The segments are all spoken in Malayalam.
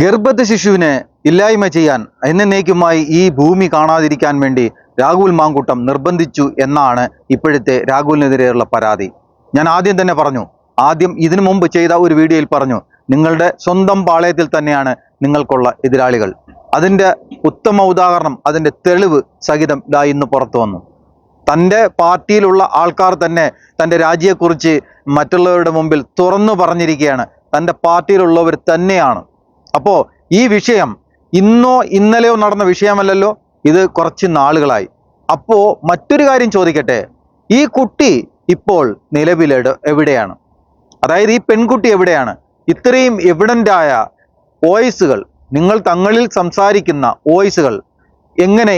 ഗർഭസ്ഥ ശിശുവിനെ ഇല്ലായ്മ ചെയ്യാൻ എന്നേക്കുമായി ഈ ഭൂമി കാണാതിരിക്കാൻ വേണ്ടി രാഹുൽ മാങ്കൂട്ടം നിർബന്ധിച്ചു എന്നാണ് ഇപ്പോഴത്തെ രാഹുലിനെതിരെയുള്ള പരാതി. ഞാൻ ആദ്യം തന്നെ പറഞ്ഞു ആദ്യം ഇതിനു മുമ്പ് ചെയ്ത ഒരു വീഡിയോയിൽ പറഞ്ഞു നിങ്ങളുടെ സ്വന്തം പാളയത്തിൽ തന്നെയാണ് നിങ്ങൾക്കുള്ള എതിരാളികൾ. അതിന്റെ ഉത്തമ ഉദാഹരണം അതിന്റെ തെളിവ് സഹിതം ഇതാ ഇന്ന് പുറത്തു വന്നു. തന്റെ പാർട്ടിയിലുള്ള ആൾക്കാർ തന്നെ തന്റെ രാജ്യത്തെക്കുറിച്ച് മറ്റുള്ളവരുടെ മുമ്പിൽ തുറന്നു പറഞ്ഞിരിക്കുകയാണ്. തന്റെ പാർട്ടിയിലുള്ളവർ തന്നെയാണ്. അപ്പോൾ ഈ വിഷയം ഇന്നോ ഇന്നലെയോ നടന്ന വിഷയമല്ലല്ലോ ഇത് കുറച്ച് നാളുകളായി. അപ്പോൾ മറ്റൊരു കാര്യം ചോദിക്കട്ടെ ഈ കുട്ടി ഇപ്പോൾ നിലവിലെട് എവിടെയാണ്? അതായത് ഈ പെൺകുട്ടി എവിടെയാണ്? ഇത്രയും എവിഡന്റായ വോയിസുകൾ നിങ്ങൾ തങ്ങളിൽ സംസാരിക്കുന്ന വോയിസുകൾ എങ്ങനെ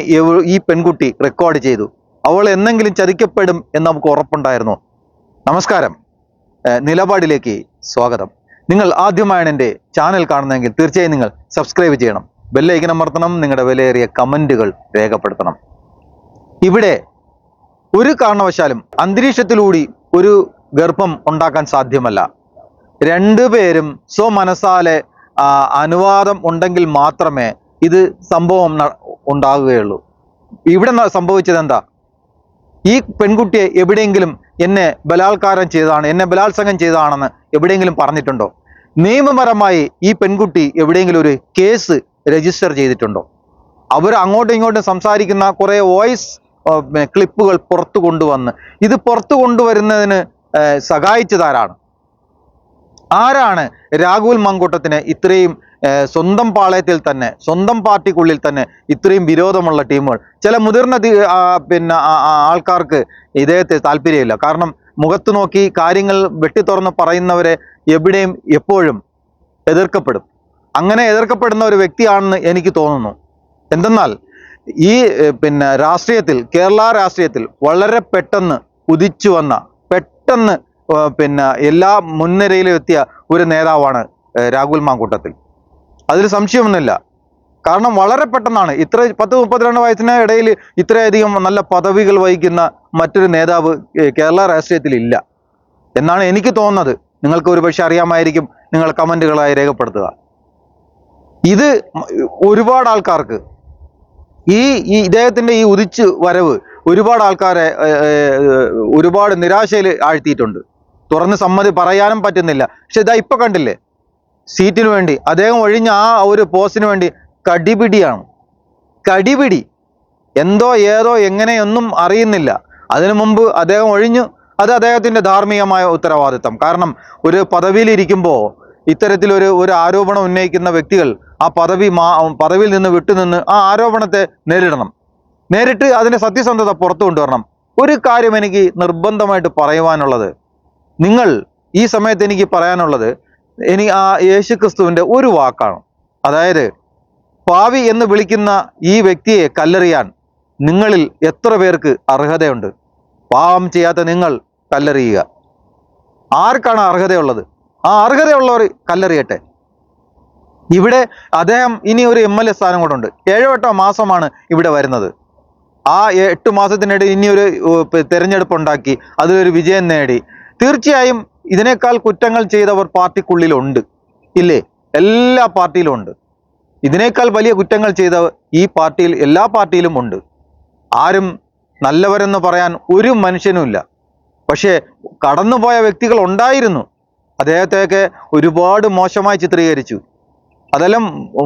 ഈ പെൺകുട്ടി റെക്കോർഡ് ചെയ്തു? അവൾ എന്നെങ്കിലും ചതിക്കപ്പെടും എന്ന് നമുക്ക് ഉറപ്പുണ്ടായിരുന്നു. നമസ്കാരം. നിലപാടിലേക്ക് സ്വാഗതം. നിങ്ങൾ ആദ്യമായാണ് എന്റെ ചാനൽ കാണുന്നതെങ്കിൽ തീർച്ചയായും നിങ്ങൾ സബ്സ്ക്രൈബ് ചെയ്യണം. ബെല്ലൈക്കൻ അമർത്തണം നിങ്ങളുടെ വിലയേറിയ കമന്റുകൾ രേഖപ്പെടുത്തണം. ഇവിടെ ഒരു കാരണവശാലും അന്തരീക്ഷത്തിലൂടി ഒരു ഗർഭം ഉണ്ടാക്കാൻ സാധ്യമല്ല. രണ്ടുപേരും സ്വമനസാലെ അനുവാദം ഉണ്ടെങ്കിൽ മാത്രമേ ഇത് സംഭവം ഉണ്ടാകുകയുള്ളൂ. ഇവിടെ സംഭവിച്ചത് എന്താ? ഈ പെൺകുട്ടിയെ എവിടെയെങ്കിലും എന്നെ ബലാത്കാരം ചെയ്തതാണ് എന്നെ ബലാത്സംഗം ചെയ്തതാണെന്ന് എവിടെയെങ്കിലും പറഞ്ഞിട്ടുണ്ടോ? നിയമപരമായി ഈ പെൺകുട്ടി എവിടെയെങ്കിലും ഒരു കേസ് രജിസ്റ്റർ ചെയ്തിട്ടുണ്ടോ? അവർ അങ്ങോട്ടും ഇങ്ങോട്ടും സംസാരിക്കുന്ന കുറേ വോയിസ് ക്ലിപ്പുകൾ പുറത്തു കൊണ്ടുവന്ന്. ഇത് പുറത്തു കൊണ്ടുവരുന്നതിന് സഹായിച്ചതാരാണ്? ആരാണ് രാഹുൽ മങ്കൂട്ടത്തിന് ഇത്രയും സ്വന്തം പാളയത്തിൽ തന്നെ സ്വന്തം പാർട്ടിക്കുള്ളിൽ തന്നെ ഇത്രയും വിരോധമുള്ള ടീമുകൾ? ചില മുതിർന്ന പിന്നെ ആൾക്കാർക്ക് ഇദ്ദേഹത്തെ താല്പര്യമില്ല. കാരണം മുഖത്ത് നോക്കി കാര്യങ്ങൾ വെട്ടിത്തുറന്ന് പറയുന്നവരെ എവിടെയും എപ്പോഴും എതിർക്കപ്പെടും. അങ്ങനെ എതിർക്കപ്പെടുന്ന ഒരു വ്യക്തിയാണെന്ന് എനിക്ക് തോന്നുന്നു. എന്തെന്നാൽ ഈ പിന്നെ രാഷ്ട്രീയത്തിൽ കേരള രാഷ്ട്രീയത്തിൽ വളരെ പെട്ടെന്ന് ഉദിച്ചു വന്ന പെട്ടെന്ന് പിന്നെ എല്ലാ മുൻനിരയിലും എത്തിയ ഒരു നേതാവാണ് രാഹുൽ മാങ്കൂട്ടത്തിൽ. അതിൽ സംശയമൊന്നുമില്ല. കാരണം വളരെ പെട്ടെന്നാണ് ഇത്ര പത്ത് മുപ്പത്തിരണ്ട് വയസ്സിന് ഇടയിൽ ഇത്രയധികം നല്ല പദവികൾ വഹിക്കുന്ന മറ്റൊരു നേതാവ് കേരള രാഷ്ട്രീയത്തിൽ ഇല്ല. എന്നാണ് എനിക്ക് തോന്നുന്നത്. നിങ്ങൾക്ക് ഒരുപക്ഷെ അറിയാമായിരിക്കും നിങ്ങൾ കമന്റുകളായി രേഖപ്പെടുത്തുക. ഇത് ഒരുപാട് ആൾക്കാർക്ക് ഈ ഈ ഇദ്ദേഹത്തിന്റെ ഈ ഉദിച്ച് വരവ് ഒരുപാട് ആൾക്കാരെ ഒരുപാട് നിരാശയിൽ ആഴ്ത്തിയിട്ടുണ്ട്. തുറന്ന് സമ്മതി പറയാനും പറ്റുന്നില്ല. പക്ഷെ ഇതാ ഇപ്പൊ കണ്ടില്ലേ? സീറ്റിന് വേണ്ടി അദ്ദേഹം ഒഴിഞ്ഞ ആ ഒരു പോസ്റ്റിന് വേണ്ടി കടിപിടിയാണ്. കടിപിടി. എന്തോ ഏതോ എങ്ങനെയൊന്നും അറിയുന്നില്ല. അതിനു മുമ്പ് അദ്ദേഹം ഒഴിഞ്ഞു. അത് അദ്ദേഹത്തിന്റെ ധാർമ്മികമായ ഉത്തരവാദിത്തം. കാരണം ഒരു പദവിയിലിരിക്കുമ്പോൾ ഇത്തരത്തിലൊരു ഒരു ആരോപണം ഉന്നയിക്കുന്ന വ്യക്തികൾ ആ പദവി മാ പദവിയിൽ നിന്ന് വിട്ടുനിന്ന് ആ ആരോപണത്തെ നേരിടണം. നേരിട്ട് അതിന്റെ സത്യസന്ധത പുറത്തു കൊണ്ടുവരണം. ഒരു കാര്യം എനിക്ക് നിർബന്ധമായിട്ട് പറയുവാനുള്ളത് നിങ്ങൾ ഈ സമയത്ത് എനിക്ക് പറയാനുള്ളത് ഇനി ആ യേശു ക്രിസ്തുവിന്റെ ഒരു വാക്കാണ്. അതായത് പാവി എന്ന് വിളിക്കുന്ന ഈ വ്യക്തിയെ കല്ലെറിയാൻ നിങ്ങളിൽ എത്ര പേർക്ക് അർഹതയുണ്ട്? പാവം ചെയ്യാത്ത നിങ്ങൾ കല്ലെറിയുക. ആർക്കാണ് അർഹതയുള്ളത്? ആ അർഹതയുള്ളവർ കല്ലെറിയട്ടെ. ഇവിടെ അദ്ദേഹം ഇനി ഒരു എം എൽ എ സ്ഥാനം കൂടെ ഉണ്ട് ഏഴോ എട്ടോ മാസമാണ് ഇവിടെ വരുന്നത്. ആ എട്ട് മാസത്തിനിടെ ഇനി ഒരു തെരഞ്ഞെടുപ്പ് ഉണ്ടാക്കി അതിലൊരു വിജയം നേടി. തീർച്ചയായും ഇതിനേക്കാൾ കുറ്റങ്ങൾ ചെയ്തവർ പാർട്ടിക്കുള്ളിലുണ്ട്. ഇല്ലേ? എല്ലാ പാർട്ടിയിലും ഉണ്ട് ഇതിനേക്കാൾ വലിയ കുറ്റങ്ങൾ ചെയ്ത ഈ പാർട്ടിയിൽ എല്ലാ പാർട്ടിയിലും ഉണ്ട് ആരും നല്ലവരെന്ന് പറയാൻ ഒരു മനുഷ്യനുമില്ല. പക്ഷേ കടന്നുപോയ വ്യക്തികൾ ഉണ്ടായിരുന്നു. അദ്ദേഹത്തെയൊക്കെ ഒരുപാട് മോശമായി ചിത്രീകരിച്ചു. അതെല്ലാം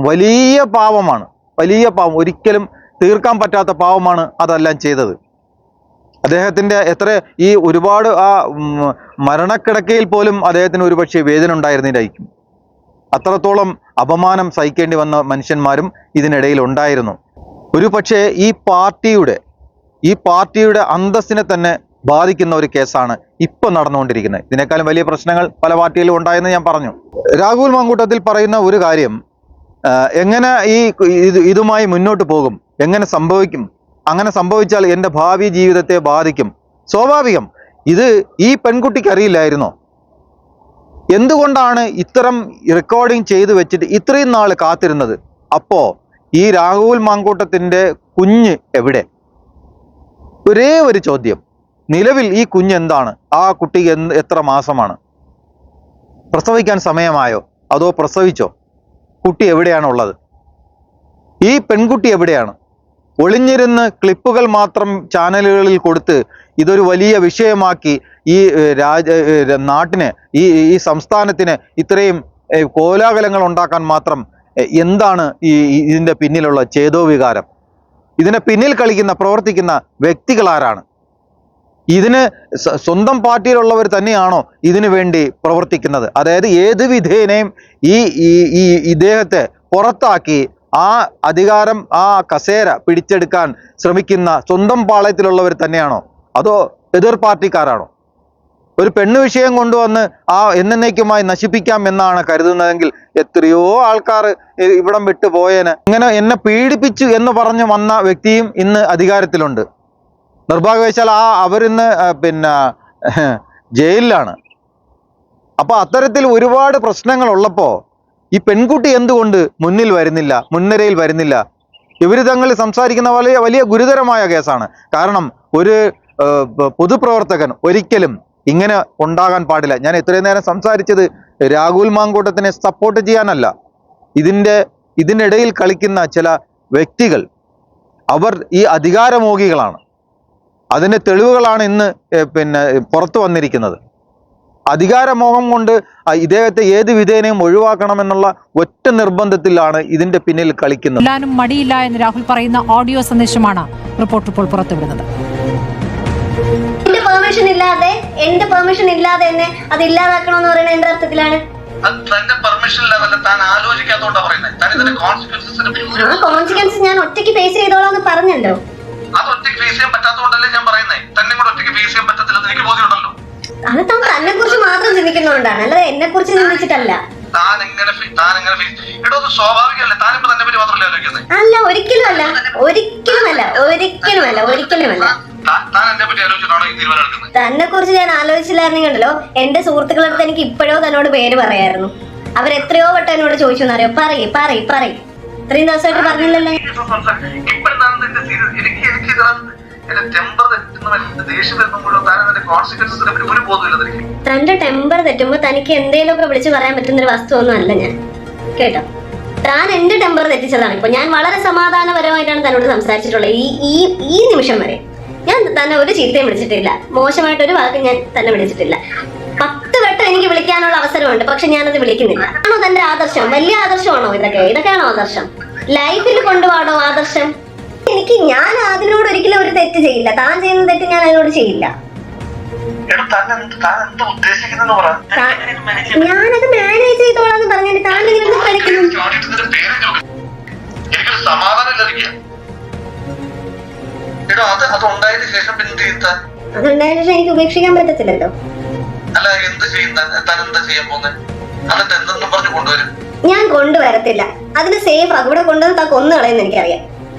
വലിയ പാവമാണ്. വലിയ പാവം. ഒരിക്കലും തീർക്കാൻ പറ്റാത്ത പാവമാണ് അതെല്ലാം ചെയ്തത്. അദ്ദേഹത്തിന്റെ എത്ര ഈ ഒരുപാട് ആ മരണക്കിടക്കയിൽ പോലും അദ്ദേഹത്തിന് ഒരുപക്ഷെ വേദന ഉണ്ടായിരുന്നില്ലായിരിക്കും. അത്രത്തോളം അപമാനം സഹിക്കേണ്ടി വന്ന മനുഷ്യന്മാരും ഇതിനിടയിൽ ഉണ്ടായിരുന്നു. ഒരു പക്ഷേ ഈ പാർട്ടിയുടെ ഈ പാർട്ടിയുടെ അന്തസ്സിനെ തന്നെ ബാധിക്കുന്ന ഒരു കേസാണ് ഇപ്പം നടന്നുകൊണ്ടിരിക്കുന്നത്. ഇതിനേക്കാളും വലിയ പ്രശ്നങ്ങൾ പല പാർട്ടിയിലും ഉണ്ടായെന്ന് ഞാൻ പറഞ്ഞു. രാഹുൽ മാങ്കൂട്ടത്തിൽ പറയുന്ന ഒരു കാര്യം എങ്ങനെ ഈ ഇതുമായി മുന്നോട്ട് പോകും? എങ്ങനെ സംഭവിക്കും? അങ്ങനെ സംഭവിച്ചാൽ എന്റെ ഭാവി ജീവിതത്തെ ബാധിക്കും. സ്വാഭാവികം ഇത് ഈ പെൺകുട്ടിക്ക് അറിയില്ലായിരുന്നോ? എന്തുകൊണ്ടാണ് ഇത്തരം റെക്കോർഡിംഗ് ചെയ്തു വെച്ചിട്ട് ഇത്രയും നാൾ കാത്തിരുന്നത്? അപ്പോ ഈ രാഹുൽ മാങ്കൂട്ടത്തിന്റെ കുഞ്ഞ് എവിടെ? ഒരേ ഒരു ചോദ്യം. നിലവിൽ ഈ കുഞ്ഞ് എന്താണ്? ആ കുട്ടി എന്ത് എത്ര മാസമാണ്? പ്രസവിക്കാൻ സമയമായോ? അതോ പ്രസവിച്ചോ? കുട്ടി എവിടെയാണുള്ളത് ഈ പെൺകുട്ടി എവിടെയാണ്? ഒളിഞ്ഞിരുന്ന് ക്ലിപ്പുകൾ മാത്രം ചാനലുകളിൽ കൊടുത്ത് ഇതൊരു വലിയ വിഷയമാക്കി ഈ രാജ നാട്ടിന് ഈ ഈ സംസ്ഥാനത്തിന് ഇത്രയും കോലാഹലങ്ങൾ ഉണ്ടാക്കാൻ മാത്രം എന്താണ് ഈ ഇതിന്റെ പിന്നിലുള്ള ചേതോവികാരം? ഇതിനെ പിന്നിൽ കളിക്കുന്ന പ്രവർത്തിക്കുന്ന വ്യക്തികൾ ആരാണ്? ഇതിന് സ്വന്തം പാർട്ടിയിലുള്ളവർ തന്നെയാണോ ഇതിനു വേണ്ടി പ്രവർത്തിക്കുന്നത്? അതായത് ഏത് വിധേനയും ഈ ഈ ഇദ്ദേഹത്തെ പുറത്താക്കി ആ അധികാരം ആ കസേര പിടിച്ചെടുക്കാൻ ശ്രമിക്കുന്ന സ്വന്തം പാളയത്തിലുള്ളവർ തന്നെയാണോ? അതോ എതിർ പാർട്ടിക്കാരാണോ? ഒരു പെണ്ണ് വിഷയം കൊണ്ടുവന്ന് ആ എന്നേക്കുമായി നശിപ്പിക്കാം എന്നാണ് കരുതുന്നതെങ്കിൽ എത്രയോ ആൾക്കാർ ഇവിടം വിട്ടു പോയേനെ. ഇങ്ങനെ എന്നെ പീഡിപ്പിച്ചു എന്ന് പറഞ്ഞു വന്ന വ്യക്തിയും ഇന്ന് അധികാരത്തിലുണ്ട്. നിർഭാഗ്യവശാൽ ആ അവരിന്ന് പിന്നെ ജയിലിലാണ്. അപ്പൊ അത്തരത്തിൽ ഒരുപാട് പ്രശ്നങ്ങൾ ഉള്ളപ്പോ ഈ പെൺകുട്ടി എന്തുകൊണ്ട് മുന്നിൽ വരുന്നില്ല മുൻനിരയിൽ വരുന്നില്ല? ഇവർ തങ്ങൾ സംസാരിക്കുന്ന വലിയ വലിയ ഗുരുതരമായ കേസാണ്. കാരണം ഒരു പൊതുപ്രവർത്തകൻ ഒരിക്കലും ഇങ്ങനെ ഉണ്ടാകാൻ പാടില്ല. ഞാൻ ഇത്രയും നേരം സംസാരിച്ചത് രാഹുൽ മാങ്കൂട്ടത്തിനെ സപ്പോർട്ട് ചെയ്യാനല്ല. ഇതിന്റെ ഇതിനിടയിൽ കളിക്കുന്ന ചില വ്യക്തികൾ അവർ ഈ അധികാരമോഹികളാണ്. അതിന്റെ തെളിവുകളാണ് ഇന്ന് പിന്നെ പുറത്തു വന്നിരിക്കുന്നത്. അധികാരമോഹം കൊണ്ട് ഇദ്ദേഹത്തെ ഏത് വിധേനയും ഒഴിവാക്കണമെന്നുള്ള ഒറ്റ നിർബന്ധത്തിലാണ് ഇതിന്റെ പിന്നിൽ കളിക്കുന്നത്. കൊല്ലാനും മടിയില്ല എന്ന് രാഹുൽ പറയുന്ന ഓഡിയോ സന്ദേശമാണ് റിപ്പോർട്ട് ഇപ്പോൾ പുറത്തുവിടുന്നത്. എന്റെ പെർമിഷൻ ഇല്ലാതെ എന്റെ പെർമിഷൻ ഇല്ലാതെ തന്നെ അത് ഇല്ലാതാക്കണമെന്ന് പറയുന്നത് എന്റെ അർത്ഥത്തിലാണ്. തന്റെ പെർമിഷൻ ഇല്ലാതല്ല താൻ ആലോചിക്കാത്തോണ്ടാ പറയുന്നത് താൻ ഇതിന്റെ ആ കോൺസിക്വൻസ് ഞാൻ ഒറ്റയ്ക്ക് ഫേസ് ചെയ്തോളാന്ന് പറഞ്ഞല്ലോ. അത് ഒറ്റയ്ക്ക് ഫേസ് ചെയ്യാൻ പറ്റാത്തതുകൊണ്ടല്ലേ ഞാൻ പറയുന്നത് തന്നെ കൂടെ ഒറ്റയ്ക്ക് ഫേസ് ചെയ്യാൻ പറ്റത്തില്ലെന്ന് എനിക്ക് ബോധ്യമുണ്ടല്ലോ. അത് താൻ തന്നെ കുറിച്ച് മാത്രം ചിന്തിക്കുന്നതുകൊണ്ടാണ് അല്ലാതെ എന്നെ കുറിച്ച് ചിന്തിച്ചിട്ടല്ല. താൻ എങ്ങനെ ഫേ- താൻ എങ്ങനെ ഫേസ് എടോ അത് സ്വാഭാവികമല്ലേ? താനിപ്പോ തന്നെ പറ്റി മാത്രമല്ല ആലോചിക്കുന്നത് അല്ല ഒരിക്കലും അല്ല താൻ താൻ എന്നെ ഈ തീരുമാനം എടുക്കുന്നത്? തന്നെ കുറിച്ച് ഞാൻ ആലോചിച്ചില്ലായിരുന്നെങ്കിലോ എന്റെ സുഹൃത്തുക്കളുടെ അടുത്ത് എനിക്ക് ഇപ്പോഴോ തന്നോട് പേര് പറയായിരുന്നു. അവരെത്രയോ വട്ടം എന്നോട് ചോദിച്ചു എന്നറിയോ? പറയ് പറയ് പറയ്. ഇത്രയും ദിവസമായിട്ട് പറഞ്ഞില്ലല്ലോ. തന്റെ ടെമ്പർ തെറ്റുമ്പോ തനിക്ക് എന്തേലുമൊക്കെ വിളിച്ചു പറയാൻ പറ്റുന്ന ഒരു വസ്തു ഒന്നും അല്ല ഞാൻ. കേട്ടോ? താൻ എന്റെ ടെമ്പർ തെറ്റിച്ചതാണ്. ഇപ്പൊ ഞാൻ വളരെ സമാധാനപരമായിട്ടാണ് തന്നോട് സംസാരിച്ചിട്ടുള്ളത്. ഈ ഈ ഈ നിമിഷം വരെ ഞാൻ തന്നെ ഒരു ചീത്തയും വിളിച്ചിട്ടില്ല. മോശമായിട്ട് ഒരു വാക്ക് ഞാൻ തന്നെ വിളിച്ചിട്ടില്ല. പത്ത് വട്ടം എനിക്ക് വിളിക്കാനുള്ള അവസരമുണ്ട്. പക്ഷെ ഞാനത് വിളിക്കുന്നില്ല. ആണോ തന്റെ ആദർശം? വലിയ ആദർശമാണോ ഇതൊക്കെ? ഇതൊക്കെയാണോ ആദർശം? ലൈഫിൽ കൊണ്ടുപോകണോ ആദർശം? എനിക്ക് ഞാൻ അതിനോട് ഒരിക്കലും ഒരു തെറ്റ് ചെയ്യില്ല. താൻ ചെയ്യുന്ന തെറ്റ് ഞാൻ അതിനോട് ചെയ്യില്ല. ഞാനത് മാനേജ് ചെയ്തോളാന്ന് പറഞ്ഞിട്ട് താൻ. എനിക്കൊരു സമാധാനം എടോ അത് അത് ഉണ്ടായതിനു ശേഷം പിന്നെ എന്ത് ചെയ്യും താൻ? അതുണ്ടായ ശേഷം എനിക്ക് ഉപേക്ഷിക്കാൻ പറ്റത്തില്ലല്ലോ. അല്ല എന്ത് ചെയ്യുന്ന താൻ? എന്താ ചെയ്യാൻ പോകുന്നത് പറഞ്ഞു കൊണ്ടുവരും. ഞാൻ കൊണ്ടുവരത്തില്ല. അതിന് സേഫ് അവിടെ കൊണ്ടുവന്ന് താ കൊന്നു കളയുന്ന എനിക്കറിയാം.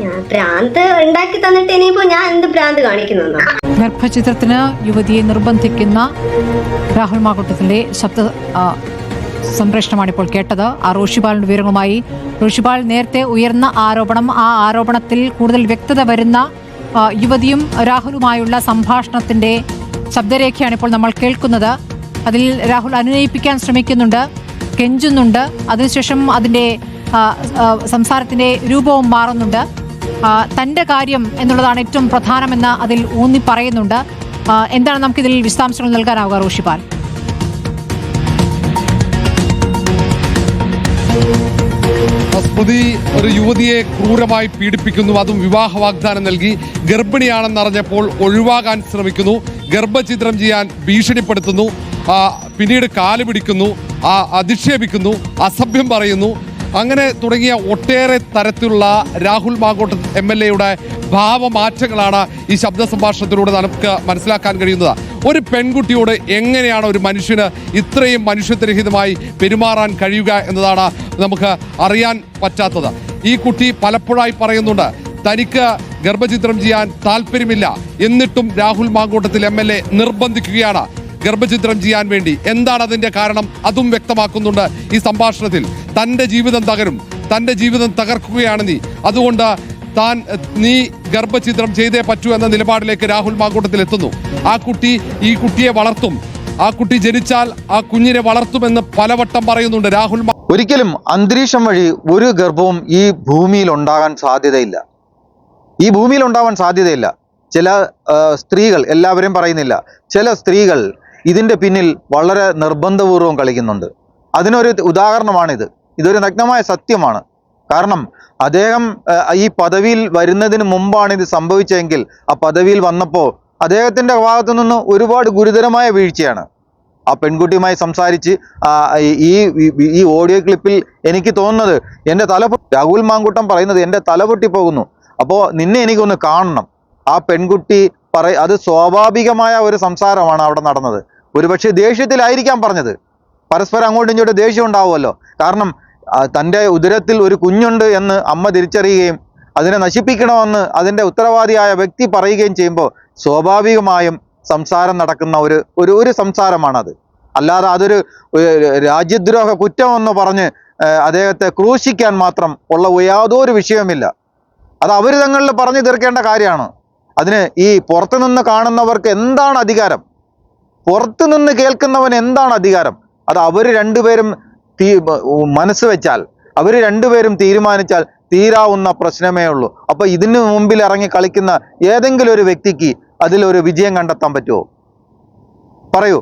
ഞാൻ തന്നിട്ട് ഗർഭചിത്രത്തിന് യുവതിയെ നിർബന്ധിക്കുന്ന രാഹുൽ മാക്കൂട്ടത്തിന്റെ ശബ്ദ സംപ്രേഷണമാണ് ഇപ്പോൾ കേട്ടത്. ആ റോഷിപാലിന്റെ വിവരങ്ങളുമായി റോഷിപാൽ നേരത്തെ ഉയർന്ന ആരോപണം ആ ആരോപണത്തിൽ കൂടുതൽ വ്യക്തത വരുന്ന യുവതിയും രാഹുലുമായുള്ള സംഭാഷണത്തിന്റെ ശബ്ദരേഖയാണ് ഇപ്പോൾ നമ്മൾ കേൾക്കുന്നത്. അതിൽ രാഹുൽ അനുനയിപ്പിക്കാൻ ശ്രമിക്കുന്നുണ്ട് കെഞ്ചുന്നുണ്ട്. അതിനുശേഷം അതിന്റെ സംസാരത്തിന്റെ രൂപവും മാറുന്നുണ്ട്. തന്റെ കാര്യം എന്നുള്ളതാണ് ഏറ്റവും പ്രധാനമെന്ന് അതിൽ ഊന്നി പറയുന്നുണ്ട്. എന്താണ് നമുക്കിതിൽ വിശദാംശങ്ങൾ നൽകാനാവുക റോഷിപാൽ? സ്മൃതി ഒരു യുവതിയെ ക്രൂരമായി പീഡിപ്പിക്കുന്നു. അതും വിവാഹ വാഗ്ദാനം നൽകി. ഗർഭിണിയാണെന്നറിഞ്ഞപ്പോൾ ഒഴിവാകാൻ ശ്രമിക്കുന്നു. ഗർഭചിത്രം ചെയ്യാൻ ഭീഷണിപ്പെടുത്തുന്നു. പിന്നീട് കാൽ പിടിക്കുന്നു. അധിക്ഷേപിക്കുന്നു. അസഭ്യം പറയുന്നു. അങ്ങനെ തുടങ്ങിയ ഒട്ടേറെ തരത്തിലുള്ള രാഹുൽ മാങ്കോട്ട് എം എൽ എയുടെ ഭാവമാറ്റങ്ങളാണ് ഈ ശബ്ദ സംഭാഷണത്തിലൂടെ നമുക്ക് മനസ്സിലാക്കാൻ കഴിയുന്നത്. ഒരു പെൺകുട്ടിയോട് എങ്ങനെയാണ് ഒരു മനുഷ്യന് ഇത്രയും മനുഷ്യത്വരഹിതമായി പെരുമാറാൻ കഴിയുക എന്നതാണ് നമുക്ക് അറിയാൻ പറ്റാത്തത്. ഈ കുട്ടി പലപ്പോഴായി പറയുന്നുണ്ട് തനിക്ക് ഗർഭചിത്രം ചെയ്യാൻ താല്പര്യമില്ല. എന്നിട്ടും Rahul Mamkootathil M L A നിർബന്ധിക്കുകയാണ്. ഗർഭചിത്രം ചെയ്യാൻ വേണ്ടി. എന്താണ് അതിന്റെ കാരണം? അതും വ്യക്തമാക്കുന്നുണ്ട് ഈ സംഭാഷണത്തിൽ. തന്റെ ജീവിതം തകരും. തന്റെ ജീവിതം തകർക്കുകയാണ് നീ. അതുകൊണ്ട് താൻ നീ ഗർഭചിത്രം ചെയ്തേ പറ്റൂ എന്ന നിലപാടിലേക്ക് രാഹുൽ മാങ്കൂട്ടത്തിൽ എത്തുന്നു. ആ കുട്ടി ഈ കുട്ടിയെ വളർത്തും. ആ കുട്ടി ജനിച്ചാൽ ആ കുഞ്ഞിനെ വളർത്തുമെന്ന് പലവട്ടം പറയുന്നുണ്ട് രാഹുൽ ഒരിക്കലും അന്തരീക്ഷം വഴി ഒരു ഗർഭവും ഈ ഭൂമിയിൽ ഉണ്ടാകാൻ സാധ്യതയില്ല. ഈ ഭൂമിയിൽ ഉണ്ടാവാൻ സാധ്യതയില്ല. ചില സ്ത്രീകൾ എല്ലാവരും പറയുന്നില്ല. ചില സ്ത്രീകൾ ഇതിന്റെ പിന്നിൽ വളരെ നിർബന്ധപൂർവം കളിക്കുന്നുണ്ട്. അതിനൊരു ഉദാഹരണമാണിത്. ഇതൊരു നഗ്നമായ സത്യമാണ്. കാരണം അദ്ദേഹം ഈ പദവിയിൽ വരുന്നതിന് മുമ്പാണ് ഇത് സംഭവിച്ചതെങ്കിൽ ആ പദവിയിൽ വന്നപ്പോൾ അദ്ദേഹത്തിന്റെ ഭാഗത്തു നിന്ന് ഒരുപാട് ഗുരുതരമായ വീഴ്ചയാണ്. ആ പെൺകുട്ടിയുമായി സംസാരിച്ച് ഈ- ഈ ഓഡിയോ ക്ലിപ്പിൽ എനിക്ക് തോന്നുന്നത് എന്റെ തല രാഹുൽ മാങ്കുട്ടം പറയുന്നത് എന്റെ തല പൊട്ടിപ്പോകുന്നു. അപ്പോൾ നിന്നെ എനിക്കൊന്ന് കാണണം. ആ പെൺകുട്ടി പറ അത് സ്വാഭാവികമായ ഒരു സംസാരമാണ് അവിടെ നടന്നത്. ഒരുപക്ഷെ ദേഷ്യത്തിലായിരിക്കാം പറഞ്ഞത്. പരസ്പരം അങ്ങോട്ടും ഇങ്ങോട്ടും ദേഷ്യം ഉണ്ടാവുമല്ലോ. കാരണം തന്റെ ഉദരത്തിൽ ഒരു കുഞ്ഞുണ്ട് എന്ന് അമ്മ തിരിച്ചറിയുകയും അതിനെ നശിപ്പിക്കണമെന്ന് അതിന്റെ ഉത്തരവാദിയായ വ്യക്തി പറയുകയും ചെയ്യുമ്പോൾ സ്വാഭാവികമായും സംസാരം നടക്കുന്ന ഒരു ഒരു ഒരു സംസാരമാണത്. അല്ലാതെ അതൊരു രാജ്യദ്രോഹ കുറ്റമെന്ന് പറഞ്ഞ് അദ്ദേഹത്തെ ക്രൂശിക്കാൻ മാത്രം ഉള്ള യാതൊരു വിഷയമില്ല അത് അവർ തങ്ങളിൽ പറഞ്ഞു തീർക്കേണ്ട കാര്യമാണ്. അതിന് ഈ പുറത്തുനിന്ന് കാണുന്നവർക്ക് എന്താണ് അധികാരം? പുറത്തു നിന്ന് കേൾക്കുന്നവൻ എന്താണ് അധികാരം? അത് അവർ രണ്ടുപേരും തീ മനസ്സ് വെച്ചാൽ അവർ രണ്ടുപേരും തീരുമാനിച്ചാൽ തീരാവുന്ന പ്രശ്നമേ ഉള്ളൂ. അപ്പൊ ഇതിന് മുമ്പിൽ ഇറങ്ങി കളിക്കുന്ന ഏതെങ്കിലും ഒരു വ്യക്തിക്ക് അതിലൊരു വിജയം കണ്ടെത്താൻ പറ്റുമോ പറയൂ.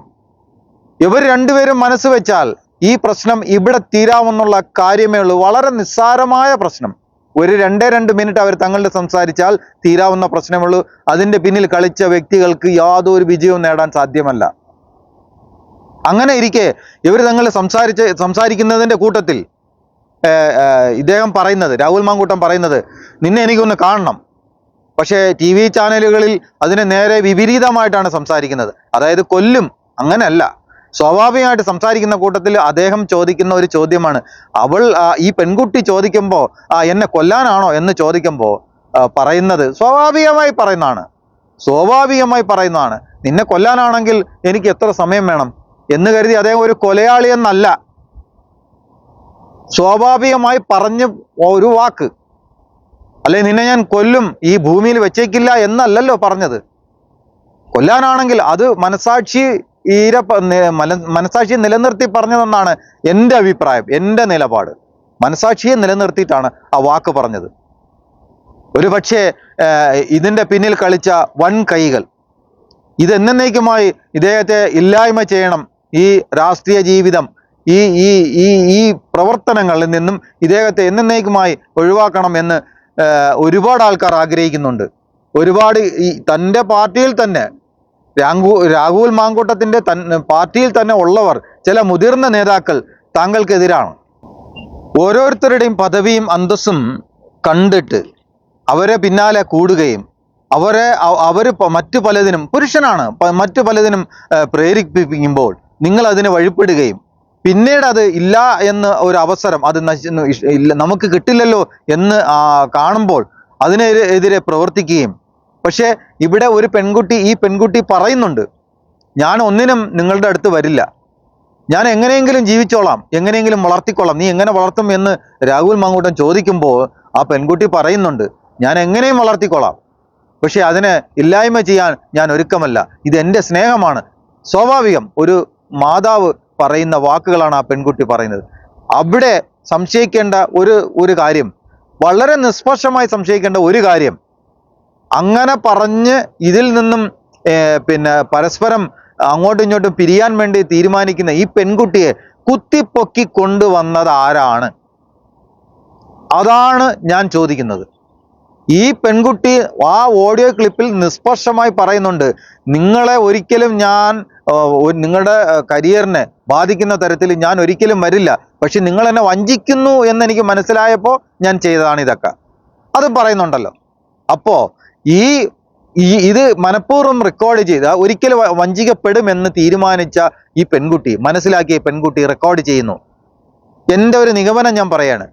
ഇവർ രണ്ടുപേരും മനസ്സ് വെച്ചാൽ ഈ പ്രശ്നം ഇവിടെ തീരാമെന്നുള്ള കാര്യമേ ഉള്ളൂ. വളരെ നിസ്സാരമായ പ്രശ്നം. ഒരു രണ്ടേ രണ്ട് മിനിറ്റ് അവർ തങ്ങളുടെ സംസാരിച്ചാൽ തീരാവുന്ന പ്രശ്നമുള്ളൂ. അതിന്റെ പിന്നിൽ കളിച്ച വ്യക്തികൾക്ക് യാതൊരു വിജയവും നേടാൻ സാധ്യമല്ല. അങ്ങനെ ഇരിക്കെ ഇവർ തങ്ങൾ സംസാരിച്ച് സംസാരിക്കുന്നതിന്റെ കൂട്ടത്തിൽ ഇദ്ദേഹം പറയുന്നത് രാഹുൽ മാങ്കൂട്ടം പറയുന്നത് നിന്നെ എനിക്കൊന്ന് കാണണം. പക്ഷേ ടി വി ചാനലുകളിൽ അതിന് നേരെ വിപരീതമായിട്ടാണ് സംസാരിക്കുന്നത്. അതായത് കൊല്ലും അങ്ങനെയല്ല. സ്വാഭാവികമായിട്ട് സംസാരിക്കുന്ന കൂട്ടത്തിൽ അദ്ദേഹം ചോദിക്കുന്ന ഒരു ചോദ്യമാണ് അവൾ ഈ പെൺകുട്ടി ചോദിക്കുമ്പോൾ എന്നെ കൊല്ലാനാണോ എന്ന് ചോദിക്കുമ്പോൾ പറയുന്നത് സ്വാഭാവികമായി പറയുന്നതാണ്. സ്വാഭാവികമായി പറയുന്നതാണ് നിന്നെ കൊല്ലാനാണെങ്കിൽ എനിക്ക് എത്ര സമയം വേണം? എന്ന് കരുതി അദ്ദേഹം ഒരു കൊലയാളി എന്നല്ല. സ്വാഭാവികമായി പറഞ്ഞ ഒരു വാക്ക് അല്ലെ നിന്നെ ഞാൻ കൊല്ലും ഈ ഭൂമിയിൽ വെച്ചേക്കില്ല എന്നല്ലല്ലോ പറഞ്ഞത്. കൊല്ലാനാണെങ്കിൽ അത് മനസാക്ഷി ഈര മനസാക്ഷിയെ മനസാക്ഷി നിലനിർത്തി പറഞ്ഞതെന്നാണ് എന്റെ അഭിപ്രായം എന്റെ നിലപാട്. മനസാക്ഷിയെ നിലനിർത്തിയിട്ടാണ് ആ വാക്ക് പറഞ്ഞത്. ഒരു പക്ഷേ ഇതിന്റെ പിന്നിൽ കളിച്ച വൻ കൈകൾ ഇത് എന്നേക്കുമായി ഇദ്ദേഹത്തെ ഇല്ലായ്മ ചെയ്യണം ഈ രാഷ്ട്രീയ ജീവിതം ഈ ഈ ഈ ഈ പ്രവർത്തനങ്ങളിൽ നിന്നും ഇദ്ദേഹത്തെ എന്നേക്കുമായി ഒഴിവാക്കണം എന്ന് ഒരുപാട് ആൾക്കാർ ആഗ്രഹിക്കുന്നുണ്ട്. ഒരുപാട് ഈ തന്റെ പാർട്ടിയിൽ തന്നെ രാഘു രാഘുൽ മാങ്കൂട്ടത്തിന്റെ തൻ പാർട്ടിയിൽ തന്നെ ഉള്ളവർ ചില മുതിർന്ന നേതാക്കൾ താങ്കൾക്കെതിരാണ്. ഓരോരുത്തരുടെയും പദവിയും അന്തസ്സും കണ്ടിട്ട് അവരെ പിന്നാലെ കൂടുകയും അവരെ അവർ മറ്റു പലതിനും പുരുഷനാണ് മറ്റു പലതിനും പ്രേരിപ്പിക്കുമ്പോൾ നിങ്ങൾ അതിനെ വഴിപ്പെടുകയും പിന്നീട് അത് ഇല്ല എന്ന് ഒരു അവസരം അത് ഇല്ല നമുക്ക് കിട്ടില്ലല്ലോ എന്ന് കാണുമ്പോൾ അതിനെതിരെ പ്രവർത്തിക്കുകയും പക്ഷേ ഇവിടെ ഒരു പെൺകുട്ടി ഈ പെൺകുട്ടി പറയുന്നുണ്ട് ഞാൻ ഒന്നിനും നിങ്ങളുടെ അടുത്ത് വരില്ല. ഞാൻ എങ്ങനെയെങ്കിലും ജീവിച്ചോളാം എങ്ങനെയെങ്കിലും വളർത്തിക്കൊള്ളാം. നീ എങ്ങനെ വളർത്തും എന്ന് രാഹുൽ മാങ്കൂട്ടൻ ചോദിക്കുമ്പോൾ ആ പെൺകുട്ടി പറയുന്നുണ്ട് ഞാൻ എങ്ങനെയും വളർത്തിക്കൊള്ളാം. പക്ഷേ അതിനെ ഇല്ലായ്മ ചെയ്യാൻ ഞാൻ ഒരുക്കമല്ല. ഇത് എന്റെ സ്നേഹമാണ്. സ്വാഭാവികം ഒരു മാതാവ് പറയുന്ന വാക്കുകളാണ് ആ പെൺകുട്ടി പറയുന്നത്. അവിടെ സംശയിക്കേണ്ട ഒരു ഒരു കാര്യം വളരെ നിഷ്പക്ഷമായി സംശയിക്കേണ്ട ഒരു കാര്യം അങ്ങനെ പറഞ്ഞ് ഇതിൽ നിന്നും പിന്നെ പരസ്പരം അങ്ങോട്ടും ഇങ്ങോട്ടും പിരിയാൻ വേണ്ടി തീരുമാനിക്കുന്ന ഈ പെൺകുട്ടിയെ കുത്തിപ്പൊക്കി കൊണ്ടുവന്നത് ആരാണ്? അതാണ് ഞാൻ ചോദിക്കുന്നത്. ഈ പെൺകുട്ടി ആ ഓഡിയോ ക്ലിപ്പിൽ നിഷ്പക്ഷമായി പറയുന്നുണ്ട് നിങ്ങളെ ഒരിക്കലും ഞാൻ നിങ്ങളുടെ കരിയറിനെ ബാധിക്കുന്ന തരത്തിൽ ഞാൻ ഒരിക്കലും വരില്ല. പക്ഷെ നിങ്ങൾ എന്നെ വഞ്ചിക്കുന്നു എന്ന് എനിക്ക് മനസ്സിലായപ്പോൾ ഞാൻ ചെയ്തതാണ് ഇതൊക്കെ. അതും പറയുന്നുണ്ടല്ലോ. അപ്പോൾ ഈ ഈ ഇത് മനഃപൂർവം റെക്കോർഡ് ചെയ്ത ഒരിക്കലും വഞ്ചിക്കപ്പെടുമെന്ന് തീരുമാനിച്ച ഈ പെൺകുട്ടി മനസ്സിലാക്കിയ പെൺകുട്ടി റെക്കോർഡ് ചെയ്യുന്നു. എന്റെ ഒരു നിഗമനം ഞാൻ പറയാണ്.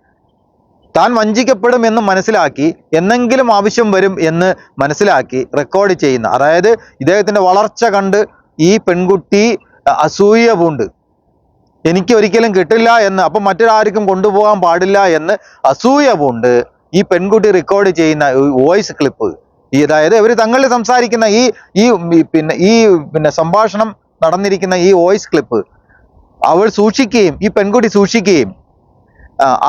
താൻ വഞ്ചിക്കപ്പെടും എന്ന് മനസ്സിലാക്കി എന്നെങ്കിലും ആവശ്യം വരും എന്ന് മനസ്സിലാക്കി റെക്കോർഡ് ചെയ്യുന്ന അതായത് ഇദ്ദേഹത്തിന്റെ വളർച്ച കണ്ട് ഈ പെൺകുട്ടി അസൂയ പൂണ്ട്. എനിക്ക് ഒരിക്കലും കിട്ടില്ല എന്ന് അപ്പം മറ്റൊരാർക്കും കൊണ്ടുപോകാൻ പാടില്ല എന്ന് അസൂയ പൂണ്ട് ഈ പെൺകുട്ടി റെക്കോർഡ് ചെയ്യുന്ന വോയിസ് ക്ലിപ്പ് ഈ അതായത് ഇവർ തങ്ങളിൽ സംസാരിക്കുന്ന ഈ ഈ പിന്നെ ഈ പിന്നെ സംഭാഷണം നടന്നിരിക്കുന്ന ഈ വോയിസ് ക്ലിപ്പ് അവൾ സൂക്ഷിക്കുകയും ഈ പെൺകുട്ടി സൂക്ഷിക്കുകയും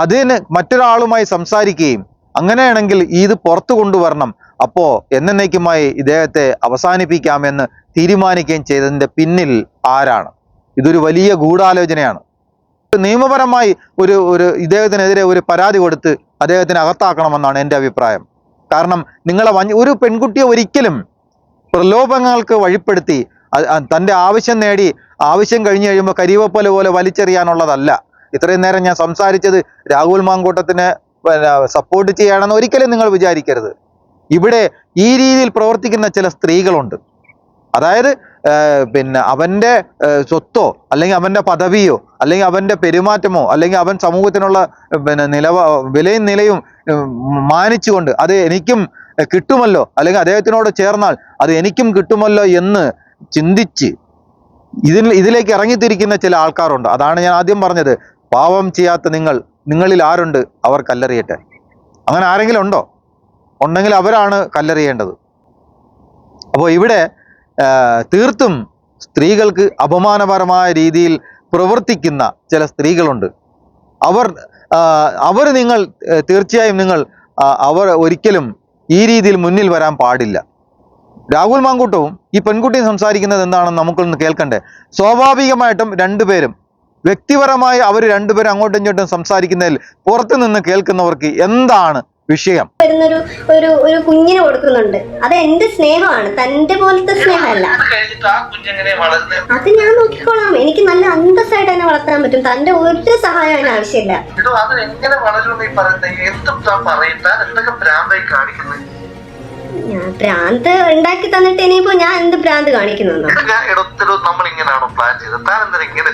അതിന് മറ്റൊരാളുമായി സംസാരിക്കുകയും അങ്ങനെയാണെങ്കിൽ ഇത് പുറത്തു കൊണ്ടുവരണം. അപ്പോ എന്നേക്കുമായി ഇദ്ദേഹത്തെ അവസാനിപ്പിക്കാമെന്ന് തീരുമാനിക്കുകയും ചെയ്തതിന്റെ പിന്നിൽ ആരാണ്? ഇതൊരു വലിയ ഗൂഢാലോചനയാണ്. നിയമപരമായി ഒരു ഒരു ഇദ്ദേഹത്തിനെതിരെ ഒരു പരാതി കൊടുത്ത് അദ്ദേഹത്തിനെ അകത്താക്കണമെന്നാണ് എന്റെ അഭിപ്രായം. കാരണം നിങ്ങളെ ഒരു പെൺകുട്ടിയെ ഒരിക്കലും പ്രലോഭങ്ങൾക്ക് വഴിപ്പെടുത്തി തന്റെ ആവശ്യം നേടി ആവശ്യം കഴിഞ്ഞു കഴിയുമ്പോൾ കരിവപ്പല പോലെ വലിച്ചെറിയാനുള്ളതല്ല. ഇത്രയും നേരം ഞാൻ സംസാരിച്ചത് രാഹുൽ മാങ്കൂട്ടത്തിന് സപ്പോർട്ട് ചെയ്യണമെന്ന് ഒരിക്കലും നിങ്ങൾ വിചാരിക്കരുത്. ഇവിടെ ഈ രീതിയിൽ പ്രവർത്തിക്കുന്ന ചില സ്ത്രീകളുണ്ട്. അതായത് പിന്നെ അവന്റെ സ്വത്തോ അല്ലെങ്കിൽ അവന്റെ പദവിയോ അല്ലെങ്കിൽ അവന്റെ പെരുമാറ്റമോ അല്ലെങ്കിൽ അവൻ സമൂഹത്തിനുള്ള പിന്നെ നിലവ വിലയും നിലയും മാനിച്ചുകൊണ്ട് അത് എനിക്കും കിട്ടുമല്ലോ. അല്ലെങ്കിൽ അദ്ദേഹത്തിനോട് ചേർന്നാൽ അത് എനിക്കും കിട്ടുമല്ലോ എന്ന് ചിന്തിച്ച് ഇതിൽ ഇതിലേക്ക് ഇറങ്ങിത്തിരിക്കുന്ന ചില ആൾക്കാരുണ്ട്. അതാണ് ഞാൻ ആദ്യം പറഞ്ഞത്. പാവം ചെയ്യാത്ത നിങ്ങൾ നിങ്ങളിൽ ആരുണ്ട്? അവർ കല്ലെറിയട്ടെ. അങ്ങനെ ആരെങ്കിലും ഉണ്ടോ? ഉണ്ടെങ്കിൽ അവരാണ് കല്ലെറിയേണ്ടത്. അപ്പോൾ ഇവിടെ തീർത്തും സ്ത്രീകൾക്ക് അപമാനപരമായ രീതിയിൽ പ്രവർത്തിക്കുന്ന ചില സ്ത്രീകളുണ്ട്. അവർ അവർ നിങ്ങൾ തീർച്ചയായും നിങ്ങൾ അവർ ഒരിക്കലും ഈ രീതിയിൽ മുന്നിൽ വരാൻ പാടില്ല. രാഹുൽ മാങ്കൂട്ടവും ഈ പെൺകുട്ടിയും സംസാരിക്കുന്നത് എന്താണെന്ന് നമുക്കൊന്ന് കേൾക്കണ്ടേ? സ്വാഭാവികമായിട്ടും രണ്ടുപേരും വ്യക്തിപരമായി അവർ രണ്ടുപേരും അങ്ങോട്ടും ഇങ്ങോട്ടും സംസാരിക്കുന്നതിൽ പുറത്തു നിന്ന് കേൾക്കുന്നവർക്ക് എന്താണ് വിഷയം. വരുന്നൊരു ഒരു ഒരു കുഞ്ഞിന് കൊടുക്കുന്നുണ്ട്. അത് എന്റെ സ്നേഹമാണ്. തന്റെ പോലത്തെ സ്നേഹമല്ല. അത് ഞാൻ നോക്കിക്കോളാം. എനിക്ക് നല്ല അന്തസ്സായിട്ട് തന്നെ വളർത്താൻ പറ്റും. തന്റെ ഒരു സഹായം അതിന് ആവശ്യമില്ല. ഞാൻ ഭ്രാന്ത് ഉണ്ടാക്കി തന്നിട്ട് ഇനിയിപ്പോ ഞാൻ എന്ത് ഭ്രാന്ത് കാണിക്കുന്നു ഞാൻ ഇടത്തിലോ നമ്മൾ ഇങ്ങനെയാണോ പ്ലാൻ ചെയ്തത്? താൻ എന്തിനാ ഇങ്ങനെ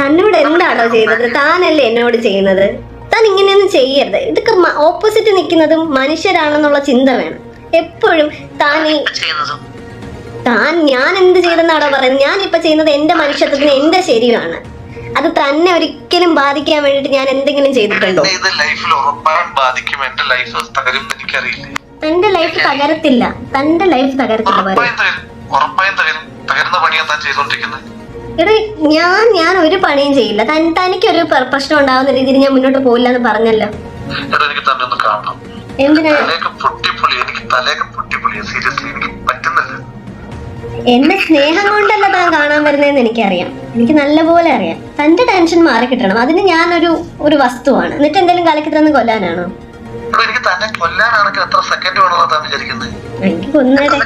തന്നോട് എന്താണോ ചെയ്തത്? താനല്ലേ എന്നോട് ചെയ്യുന്നത്? താൻ ഇങ്ങനെയൊന്നും ചെയ്യരുത്. ഇതൊക്കെ ഓപ്പോസിറ്റ് നിൽക്കുന്നതും മനുഷ്യരാണെന്നുള്ള ചിന്ത വേണം. എപ്പോഴും താൻ ഈ താൻ ഞാൻ എന്ത് ചെയ്തെന്നാണോ പറയുന്നത്. ഞാൻ ഇപ്പൊ ചെയ്യുന്നത് എന്റെ മനുഷ്യത്വത്തിന് എന്റെ ശരിയാണ്. അത് തന്നെ ഒരിക്കലും ബാധിക്കാൻ വേണ്ടിട്ട് ഞാൻ എന്തെങ്കിലും ചെയ്തിട്ടുണ്ടോ? തന്റെ ലൈഫ് തകരത്തില്ല. തന്റെ ലൈഫ് തകരത്തില്ല ഉറപ്പായും തകരും. ഉറപ്പായും തകരും. തകരുന്ന പണിയാ താൻ ചെയ്തോണ്ടിരിക്കുന്നത് എടാ ഞാൻ ഞാൻ ഒരു പണിയും ചെയ്യില്ല. തൻ തനിക്കൊരു പ്ര- പ്രശ്നം ഉണ്ടാവുന്ന രീതിയിൽ ഞാൻ മുന്നോട്ട് പോയില്ല എന്ന് പറഞ്ഞല്ലോ. എടാ എനിക്ക് തന്നെ ഒന്ന് കാണണം. എന്തിനാ? തലയൊക്കെ പൊട്ടിപ്പൊളി എനിക്ക് തലയൊക്കെ പൊട്ടിപ്പൊളിയാ സീരിയസ്ലി എനിക്ക് പറ്റുന്നില്ല. എന്നെ സ്നേഹം കൊണ്ടല്ല താൻ കാണാൻ വരുന്നതെന്ന് എനിക്കറിയാം. എനിക്ക് നല്ലപോലെ അറിയാം. തന്റെ ടെൻഷൻ മാറി കിട്ടണം അതിന് ഞാനൊരു ഒരു വസ്തുവാണ്. എന്നിട്ട് എന്തെങ്കിലും കളിക്ക് തന്ന് കൊല്ലാനാണോ? എനിക്ക് തന്നെ കൊല്ലാനാണെങ്കിൽ എത്ര സെക്കൻഡ് വേണമെന്നാ താൻ വിചാരിക്കുന്നത് എനിക്ക് കൊന്നേരെ.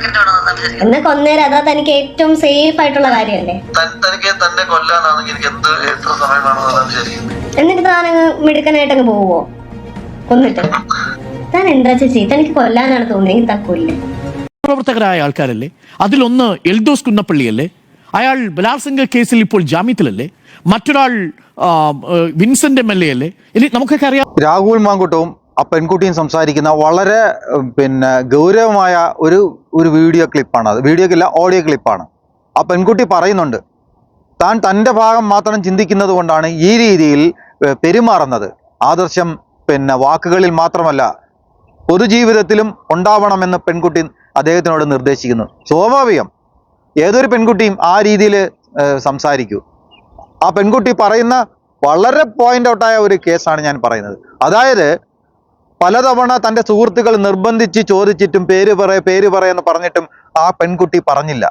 എന്നാ കൊന്നേരെ? അതാ തനിക്ക് ഏറ്റവും സേഫ് ആയിട്ടുള്ള കാര്യമല്ലേ? തനിക്ക് തന്നെ കൊല്ലാനാണെങ്കിൽ എനിക്ക് എന്ത് എത്ര സമയം വിചാരിക്കുന്നത് എന്നിട്ട് താൻ മിടുക്കനായിട്ട് അങ്ങ് പോവോ? കൊന്നിട്ട്. താൻ എന്താ ചേച്ചി? തനിക്ക് കൊല്ലാനാണ് തോന്നിയെങ്കിൽ താൻ കൊല്ലേ. പ്രവർത്തകരായ ആൾക്കാരല്ലേ? അതിലൊന്ന് എൽദോസ് കുന്നപ്പള്ളിയല്ലേ? അയാൾ ബലാത്സംഗ കേസിൽ ഇപ്പോൾ ജാമ്യത്തിലല്ലേ? മറ്റൊരാൾ വിൻസെന്റ് എം എൽ എ അല്ലേ? ഇനി നമുക്കൊക്കെ അറിയാം. രാഹുൽ മാങ്കുട്ടവും ആ പെൺകുട്ടിയും സംസാരിക്കുന്ന വളരെ പിന്നെ ഗൗരവമായ ഒരു ഒരു വീഡിയോ ക്ലിപ്പാണ് അത്. വീഡിയോ ഇല്ല ഓഡിയോ ക്ലിപ്പാണ് ആ പെൺകുട്ടി പറയുന്നുണ്ട് താൻ തന്റെ ഭാഗം മാത്രം ചിന്തിക്കുന്നത് കൊണ്ടാണ് ഈ രീതിയിൽ പെരുമാറുന്നത്. ആദർശം പിന്നെ വാക്കുകളിൽ മാത്രമല്ല പൊതുജീവിതത്തിലും ഉണ്ടാവണമെന്ന് പെൺകുട്ടി അദ്ദേഹത്തിനോട് നിർദ്ദേശിക്കുന്നു. സ്വാഭാവികം. ഏതൊരു പെൺകുട്ടിയും ആ രീതിയിൽ സംസാരിക്കൂ. ആ പെൺകുട്ടി പറയുന്ന വളരെ പോയിന്റ് ഔട്ടായ ഒരു കേസാണ് ഞാൻ പറയുന്നത്. അതായത് പലതവണ തന്റെ സുഹൃത്തുക്കൾ നിർബന്ധിച്ച് ചോദിച്ചിട്ടും പേര് പറയ പേര് പറയെന്ന് പറഞ്ഞിട്ടും ആ പെൺകുട്ടി പറഞ്ഞില്ല.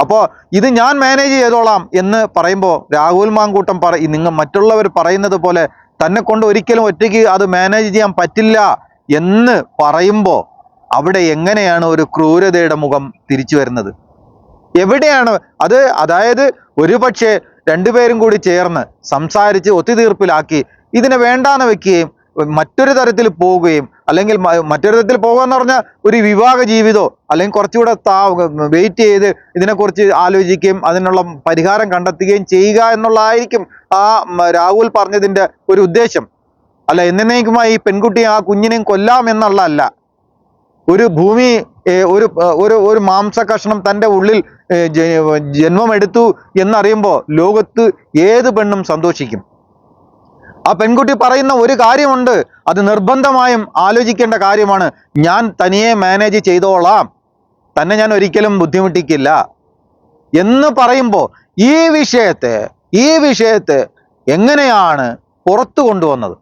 അപ്പോൾ ഇത് ഞാൻ മാനേജ് ചെയ്തോളാം എന്ന് പറയുമ്പോൾ രാഹുൽ മാങ്കൂട്ടം പറ നിങ്ങൾ മറ്റുള്ളവർ പറയുന്നത് പോലെ തന്നെ കൊണ്ട് ഒരിക്കലും ഒറ്റയ്ക്ക് അത് മാനേജ് ചെയ്യാൻ പറ്റില്ല എന്ന് പറയുമ്പോൾ അവിടെ എങ്ങനെയാണ് ഒരു ക്രൂരതയുടെ മുഖം തിരിച്ചു വരുന്നത്? എവിടെയാണ്? അത് അതായത് ഒരു പക്ഷേ രണ്ടുപേരും കൂടി ചേർന്ന് സംസാരിച്ച് ഒത്തുതീർപ്പിലാക്കി ഇതിനെ വേണ്ടാന്ന് വെക്കുകയും മറ്റൊരു തരത്തിൽ പോവുകയും അല്ലെങ്കിൽ മറ്റൊരു തരത്തിൽ പോകുക എന്ന് പറഞ്ഞാൽ ഒരു വിവാഹ ജീവിതമോ അല്ലെങ്കിൽ കുറച്ചുകൂടെ താ വെയിറ്റ് ചെയ്ത് ഇതിനെക്കുറിച്ച് ആലോചിക്കുകയും അതിനുള്ള പരിഹാരം കണ്ടെത്തുകയും ചെയ്യുക എന്നുള്ളതായിരിക്കും ആ രാഹുൽ പറഞ്ഞതിന്റെ ഒരു ഉദ്ദേശം. അല്ല എന്നേക്കുമായി ഈ പെൺകുട്ടിയും ആ കുഞ്ഞിനെയും കൊല്ലാം എന്നുള്ളതല്ല ഒരു ഭൂമി ഒരു ഒരു ഒരു മാംസ കഷ്ണം തന്റെ ഉള്ളിൽ ജന്മമെടുത്തു എന്നറിയുമ്പോൾ ലോകത്ത് ഏത് പെണ്ണും സന്തോഷിക്കും. ആ പെൺകുട്ടി പറയുന്ന ഒരു കാര്യമുണ്ട്. അത് നിർബന്ധമായും ആലോചിക്കേണ്ട കാര്യമാണ്. ഞാൻ തനിയെ മാനേജ് ചെയ്തോളാം. തന്നെ ഞാൻ ഒരിക്കലും ബുദ്ധിമുട്ടിക്കില്ല. എന്ന് പറയുമ്പോൾ ഈ വിഷയത്തെ ഈ വിഷയത്തെ എങ്ങനെയാണ് പുറത്തു കൊണ്ടുവന്നത്?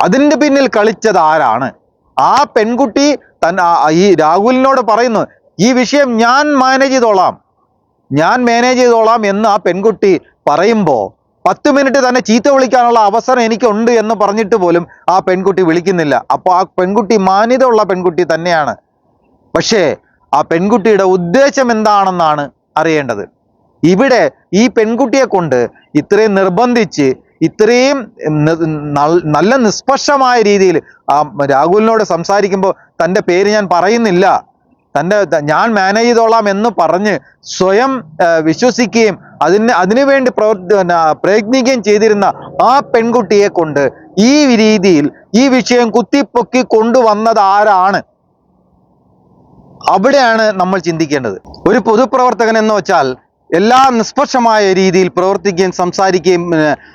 അതിന്റെ പിന്നിൽ കളിച്ചത് ആരാണ്? ആ പെൺകുട്ടി തൻ ഈ രാഹുലിനോട് പറയുന്നു ഈ വിഷയം ഞാൻ മാനേജ് ചെയ്തോളാം. ഞാൻ മാനേജ് ചെയ്തോളാം എന്ന് ആ പെൺകുട്ടി പറയുമ്പോൾ പത്ത് മിനിറ്റ് തന്നെ ചീത്ത വിളിക്കാനുള്ള അവസരം എനിക്കുണ്ട് എന്ന് പറഞ്ഞിട്ട് പോലും ആ പെൺകുട്ടി വിളിക്കുന്നില്ല. അപ്പോൾ ആ പെൺകുട്ടി മാന്യത ഉള്ള പെൺകുട്ടി തന്നെയാണ്. പക്ഷേ ആ പെൺകുട്ടിയുടെ ഉദ്ദേശം എന്താണെന്നാണ് അറിയേണ്ടത്. ഇവിടെ ഈ പെൺകുട്ടിയെ കൊണ്ട് ഇത്രയും നിർബന്ധിച്ച് ഇത്രയും നല്ല നിഷ്പക്ഷമായ രീതിയിൽ ആ രാഹുലിനോട് സംസാരിക്കുമ്പോൾ തന്റെ പേര് ഞാൻ പറയുന്നില്ല. തന്റെ ഞാൻ മാനേജ് ചെയ്തോളാം എന്ന് പറഞ്ഞ് സ്വയം വിശ്വസിക്കുകയും അതിന് അതിനുവേണ്ടി പ്രവർത്തി പ്രയത്നിക്കുകയും ചെയ്തിരുന്ന ആ പെൺകുട്ടിയെ കൊണ്ട് ഈ രീതിയിൽ ഈ വിഷയം കുത്തിപ്പൊക്കി കൊണ്ടുവന്നത് ആരാണ്? അവിടെയാണ് നമ്മൾ ചിന്തിക്കേണ്ടത്. ഒരു പൊതുപ്രവർത്തകൻ എന്ന് വെച്ചാൽ എല്ലാ നിഷ്പക്ഷമായ രീതിയിൽ പ്രവർത്തിക്കുകയും സംസാരിക്കുകയും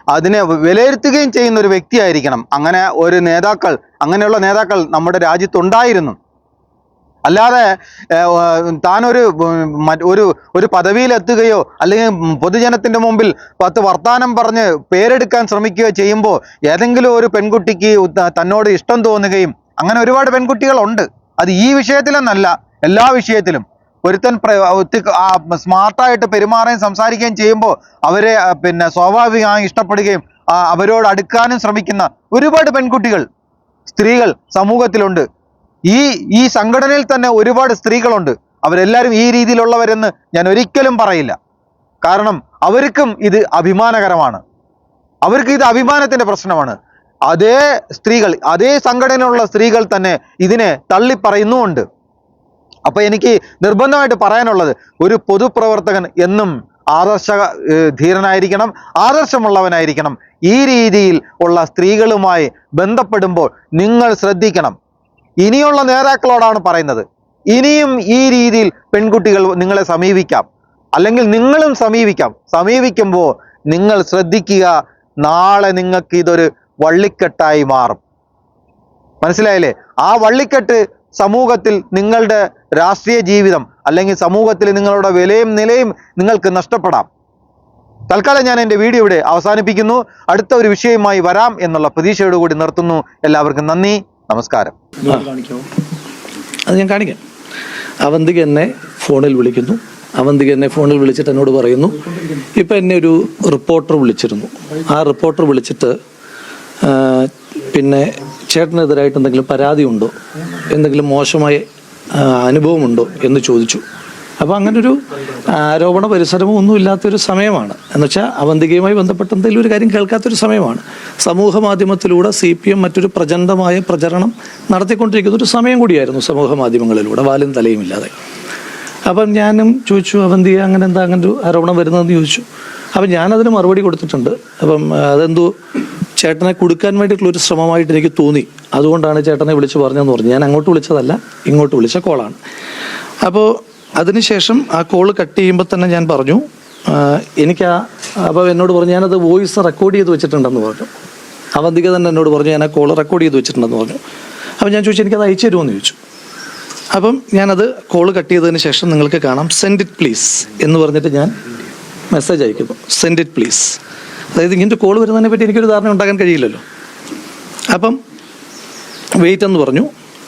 അതിനെ വിലയിരുത്തുകയും ചെയ്യുന്ന ഒരു വ്യക്തിയായിരിക്കണം. അങ്ങനെ ഒരു നേതാക്കൾ അങ്ങനെയുള്ള നേതാക്കൾ നമ്മുടെ രാജ്യത്തുണ്ടായിരുന്നു അല്ലാതെ താനൊരു ഒരു ഒരു പദവിയിലെത്തുകയോ അല്ലെങ്കിൽ പൊതുജനത്തിന്റെ മുമ്പിൽ പത്ത് വർത്താനം പറഞ്ഞ് പേരെടുക്കാൻ ശ്രമിക്കുകയോ ചെയ്യുമ്പോൾ ഏതെങ്കിലും ഒരു പെൺകുട്ടിക്ക് തന്നോട് ഇഷ്ടം തോന്നുകയും അങ്ങനെ ഒരുപാട് പെൺകുട്ടികളുണ്ട്. അത് ഈ വിഷയത്തിലെന്നല്ല എല്ലാ വിഷയത്തിലും. ഒരുത്തൻ സ്മാർട്ടായിട്ട് പെരുമാറുകയും സംസാരിക്കുകയും ചെയ്യുമ്പോൾ അവരെ പിന്നെ സ്വാഭാവികമായി ഇഷ്ടപ്പെടുകയും അവരോട് അടുക്കാനും ശ്രമിക്കുന്ന ഒരുപാട് പെൺകുട്ടികൾ സ്ത്രീകൾ സമൂഹത്തിലുണ്ട്. ഈ ഈ സംഘടനയിൽ തന്നെ ഒരുപാട് സ്ത്രീകളുണ്ട്. അവരെല്ലാവരും ഈ രീതിയിലുള്ളവരെന്ന് ഞാൻ ഒരിക്കലും പറയില്ല. കാരണം അവർക്കും ഇത് അഭിമാനകരമാണ്. അവർക്ക് ഇത് അഭിമാനത്തിന്റെ പ്രശ്നമാണ്. അതേ സ്ത്രീകൾ അതേ സംഘടനയിലുള്ള സ്ത്രീകൾ തന്നെ ഇതിനെ തള്ളിപ്പറയുന്നുമുണ്ട്. അപ്പോൾ എനിക്ക് നിർബന്ധമായിട്ട് പറയാനുള്ളത് ഒരു പൊതുപ്രവർത്തകൻ എന്നും ആദർശ ധീരനായിരിക്കണം ആദർശമുള്ളവനായിരിക്കണം. ഈ രീതിയിൽ ഉള്ള സ്ത്രീകളുമായി ബന്ധപ്പെടുമ്പോൾ നിങ്ങൾ ശ്രദ്ധിക്കണം. ഇനിയുള്ള നേതാക്കളോടാണ് പറയുന്നത്. ഇനിയും ഈ രീതിയിൽ പെൺകുട്ടികൾ നിങ്ങളെ സമീപിക്കാം. അല്ലെങ്കിൽ നിങ്ങളും സമീപിക്കാം. സമീപിക്കുമ്പോൾ നിങ്ങൾ ശ്രദ്ധിക്കുക നാളെ നിങ്ങൾക്ക് ഇതൊരു വള്ളിക്കെട്ടായി മാറും. മനസ്സിലായില്ലേ? ആ വള്ളിക്കെട്ട് സമൂഹത്തിൽ നിങ്ങളുടെ രാഷ്ട്രീയ ജീവിതം അല്ലെങ്കിൽ സമൂഹത്തിൽ നിങ്ങളുടെ വിലയും നിലയും നിങ്ങൾക്ക് നഷ്ടപ്പെടാം. തൽക്കാലം ഞാൻ എന്റെ വീഡിയോ ഇവിടെ അവസാനിപ്പിക്കുന്നു. അടുത്ത ഒരു വിഷയവുമായി വരാം എന്നുള്ള പ്രതീക്ഷയോടുകൂടി നിർത്തുന്നു. എല്ലാവർക്കും നന്ദി. നമസ്കാരം. അത് ഞാൻ കാണിക്കാം. അവന്തിക എന്നെ ഫോണിൽ വിളിക്കുന്നു. അവന്തിക എന്നെ ഫോണിൽ വിളിച്ചിട്ട് എന്നോട് പറയുന്നു. ഇപ്പം എന്നെ ഒരു റിപ്പോർട്ടർ വിളിച്ചിരുന്നു. ആ റിപ്പോർട്ടർ വിളിച്ചിട്ട് പിന്നെ ചേട്ടനെതിരായിട്ട് എന്തെങ്കിലും പരാതിയുണ്ടോ? എന്തെങ്കിലും മോശമായ അനുഭവമുണ്ടോ എന്ന് ചോദിച്ചു. അപ്പോൾ അങ്ങനൊരു ആരോപണ പരിസരമോ ഒന്നും ഇല്ലാത്തൊരു സമയമാണ്. എന്നുവെച്ചാൽ അവന്തികയുമായി ബന്ധപ്പെട്ട എന്തെങ്കിലും ഒരു കാര്യം കേൾക്കാത്തൊരു സമയമാണ്. സമൂഹ മാധ്യമത്തിലൂടെ സി പി എം മറ്റൊരു പ്രചണ്ഡമായ പ്രചരണം നടത്തിക്കൊണ്ടിരിക്കുന്ന ഒരു സമയം കൂടിയായിരുന്നു സമൂഹ മാധ്യമങ്ങളിലൂടെ വാലും തലയും ഇല്ലാതെ. അപ്പം ഞാനും ചോദിച്ചു അവന്തിക അങ്ങനെ എന്താ അങ്ങനെ ഒരു ആരോപണം വരുന്നതെന്ന് ചോദിച്ചു. അപ്പം ഞാനതിന് മറുപടി കൊടുത്തിട്ടുണ്ട്. അപ്പം അതെന്തോ ചേട്ടനെ കൊടുക്കാൻ വേണ്ടിയിട്ടുള്ള ഒരു ശ്രമമായിട്ട് എനിക്ക് തോന്നി. അതുകൊണ്ടാണ് ചേട്ടനെ വിളിച്ച് പറഞ്ഞതെന്ന് പറഞ്ഞു. ഞാൻ അങ്ങോട്ട് വിളിച്ചതല്ല ഇങ്ങോട്ട് വിളിച്ച കോളാണ്. അപ്പോൾ അതിനുശേഷം ആ കോൾ കട്ട് ചെയ്യുമ്പോൾ തന്നെ ഞാൻ പറഞ്ഞു എനിക്ക് ആ അപ്പോൾ എന്നോട് പറഞ്ഞു ഞാനത് വോയിസ് റെക്കോർഡ് ചെയ്ത് വെച്ചിട്ടുണ്ടെന്ന് പറഞ്ഞു. അവന്തിക തന്നെ എന്നോട് പറഞ്ഞു ഞാൻ ആ കോൾ റെക്കോർഡ് ചെയ്ത് വെച്ചിട്ടുണ്ടെന്ന് പറഞ്ഞു. അപ്പം ഞാൻ ചോദിച്ചു എനിക്കത് അയച്ചു തരുമോ എന്ന് ചോദിച്ചു. അപ്പം ഞാനത് കോൾ കട്ട് ചെയ്തതിന് ശേഷം നിങ്ങൾക്ക് കാണാം സെൻഡ് ഇറ്റ് പ്ലീസ് എന്ന് പറഞ്ഞിട്ട് ഞാൻ മെസ്സേജ് അയക്കുന്നു സെൻഡ് ഇറ്റ് പ്ലീസ് അതായത് ഇങ്ങനത്തെ കോൾ വരുന്നതിനെ പറ്റി എനിക്കൊരു ധാരണ ഉണ്ടാക്കാൻ കഴിയില്ലല്ലോ. അപ്പം വെയിറ്റ് എന്ന് പറഞ്ഞു.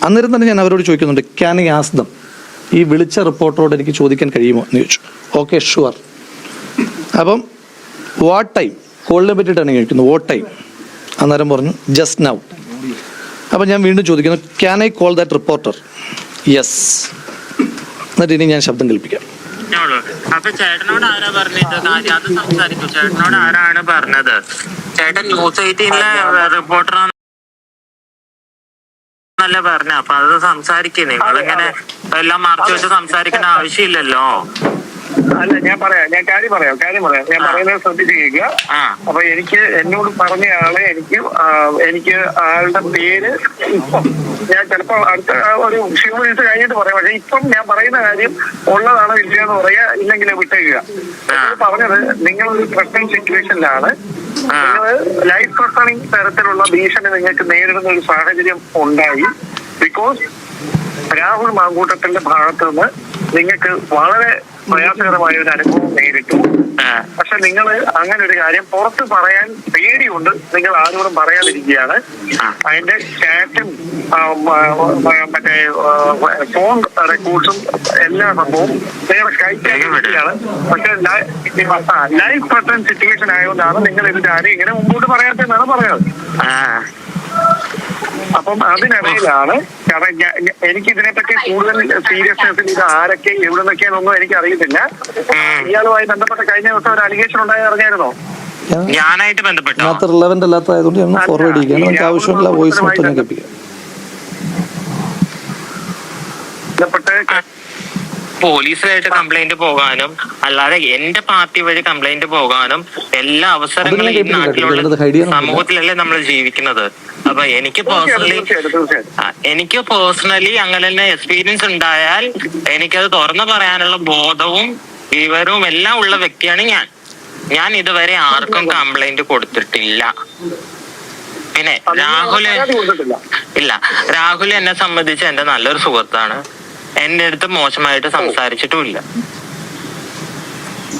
അന്നേരം തന്നെ ഞാൻ അവരോട് ചോദിക്കുന്നുണ്ട് ക്യാൻ ഐ ആസ് ദം ഈ വിളിച്ച റിപ്പോർട്ടറോട് എനിക്ക് ചോദിക്കാൻ കഴിയുമോ എന്ന് ചോദിച്ചു. ഓക്കെ ഷുവർ അപ്പം വാട്ട് ടൈം കോളിനെ പറ്റിയിട്ടാണ് ചോദിക്കുന്നത്. വാട്ട് ടൈം അന്നേരം പറഞ്ഞു ജസ്റ്റ് നൗ അപ്പം ഞാൻ വീണ്ടും ചോദിക്കുന്നു can I call that reporter yes എന്നിട്ട് ഇനി ഞാൻ ശബ്ദം കേൾപ്പിക്കാം. അപ്പൊ ചേട്ടനോട് ആരാ പറഞ്ഞത് സംസാരിച്ചു ചേട്ടനോട് ആരാണ് പറഞ്ഞത്? ചേട്ടൻ ന്യൂസ് എയ്റ്റീനിലെ റിപ്പോർട്ടറാണ് നല്ല പറഞ്ഞ? അപ്പൊ അത് സംസാരിക്കേ. നിങ്ങളിങ്ങനെ എല്ലാം മറച്ചു വെച്ച് സംസാരിക്കണ ആവശ്യമില്ലല്ലോ. അല്ല ഞാൻ പറയാം. ഞാൻ കാര്യം പറയാം. കാര്യം പറയാം. ഞാൻ പറയുന്നത് ശ്രദ്ധിച്ച് കേൾക്കുക അപ്പൊ എനിക്ക് എന്നോട് പറഞ്ഞ ആളെ എനിക്ക് എനിക്ക് ആളുടെ പേര് ഇപ്പം ഞാൻ ചിലപ്പോൾ അടുത്ത ഒരു ഫ്യൂ ദിവസം കഴിഞ്ഞിട്ട് പറയാം. പക്ഷെ ഇപ്പം ഞാൻ പറയുന്ന കാര്യം ഉള്ളതാണോ ഇല്ലയെന്ന് പറയാ ഇല്ലെങ്കിൽ വിട്ടേക്കുക. പറഞ്ഞത് പറഞ്ഞത് ഒരു പ്രശ്നം സിറ്റുവേഷനിലാണ് നിങ്ങൾ ലൈഫ് ത്രട്ടണിങ് തരത്തിലുള്ള ഭീഷണി നിങ്ങൾക്ക് നേരിടുന്ന ഒരു സാഹചര്യം ഉണ്ടായി. ബിക്കോസ് രാഹുൽ മാങ്കൂട്ടത്തിന്റെ ഭാഗത്ത് നിന്ന് നിങ്ങൾക്ക് വളരെ പ്രയാസകരമായ ഒരു അനുഭവം നേരിട്ടു. പക്ഷെ നിങ്ങൾ അങ്ങനെ ഒരു കാര്യം പുറത്ത് പറയാൻ പേടിയുണ്ട്. നിങ്ങൾ ആരോടും പറയാതിരിക്കുകയാണ്. അതിന്റെ ചാറ്റും മറ്റേ ഫോൺ റെക്കോർഡ്സും എല്ലാ സംഭവവും നിങ്ങൾ വേണ്ടിയാണ് പക്ഷെ ലൈഫ് പെട്ടെന്ന് സിറ്റുവേഷൻ ആയതുകൊണ്ടാണ് നിങ്ങൾ ഇതിന്റെ കാര്യം ഇങ്ങനെ മുമ്പോട്ട് പറയാത്തെന്നാണ് പറയുന്നത് ആ. അപ്പം അതിനിടയിലാണ് കാരണം എനിക്ക് ഇതിനെപ്പറ്റി കൂടുതൽ സീരിയസ്നെസ്സിൽ ഇത് ആരൊക്കെ എവിടെ നിന്നൊക്കെയാണെന്നൊന്നും എനിക്ക് അറിയത്തില്ല ഇയാളുമായി ബന്ധപ്പെട്ട കഴിഞ്ഞ ദിവസം ഒരു അലിഗേഷൻ ഉണ്ടായി അറിഞ്ഞായിരുന്നോ? ഞാനായിട്ട് ബന്ധപ്പെട്ടു? അത്ര റിലവന്റ് അല്ലാത്തതായതുകൊണ്ട് ഞാൻ ഫോർവേഡ് ചെയ്യുകയാണ് നമുക്ക് ആവശ്യമുള്ള വോയിസ് മൊത്തം ഞാൻ കേൾപ്പിക്കാം. ബന്ധപ്പെട്ട് പോലീസിലായിട്ട് കംപ്ലൈന്റ് പോകാനും അല്ലാതെ എന്റെ പാർട്ടി വഴി കംപ്ലൈന്റ് പോകാനും എല്ലാ അവസരങ്ങളും ഈ. നാട്ടിലുള്ള. സമൂഹത്തിലല്ലേ നമ്മൾ ജീവിക്കുന്നത്? അപ്പൊ എനിക്ക് പേഴ്സണലി എനിക്ക് പേഴ്സണലി അങ്ങനെ തന്നെ എക്സ്പീരിയൻസ് ഉണ്ടായാൽ എനിക്കത് തുറന്നു പറയാനുള്ള ബോധവും വിവരവും എല്ലാം ഉള്ള വ്യക്തിയാണ് ഞാൻ. ഞാൻ ഇതുവരെ ആർക്കും കംപ്ലൈന്റ് കൊടുത്തിട്ടില്ല. പിന്നെ രാഹുൽ രാഹുൽ ഇല്ല രാഹുൽ എന്നെ സംബന്ധിച്ച് എന്റെ നല്ലൊരു സുഹൃത്താണ്. എന്റെ അടുത്ത് മോശമായിട്ട് സംസാരിച്ചിട്ടുമില്ല.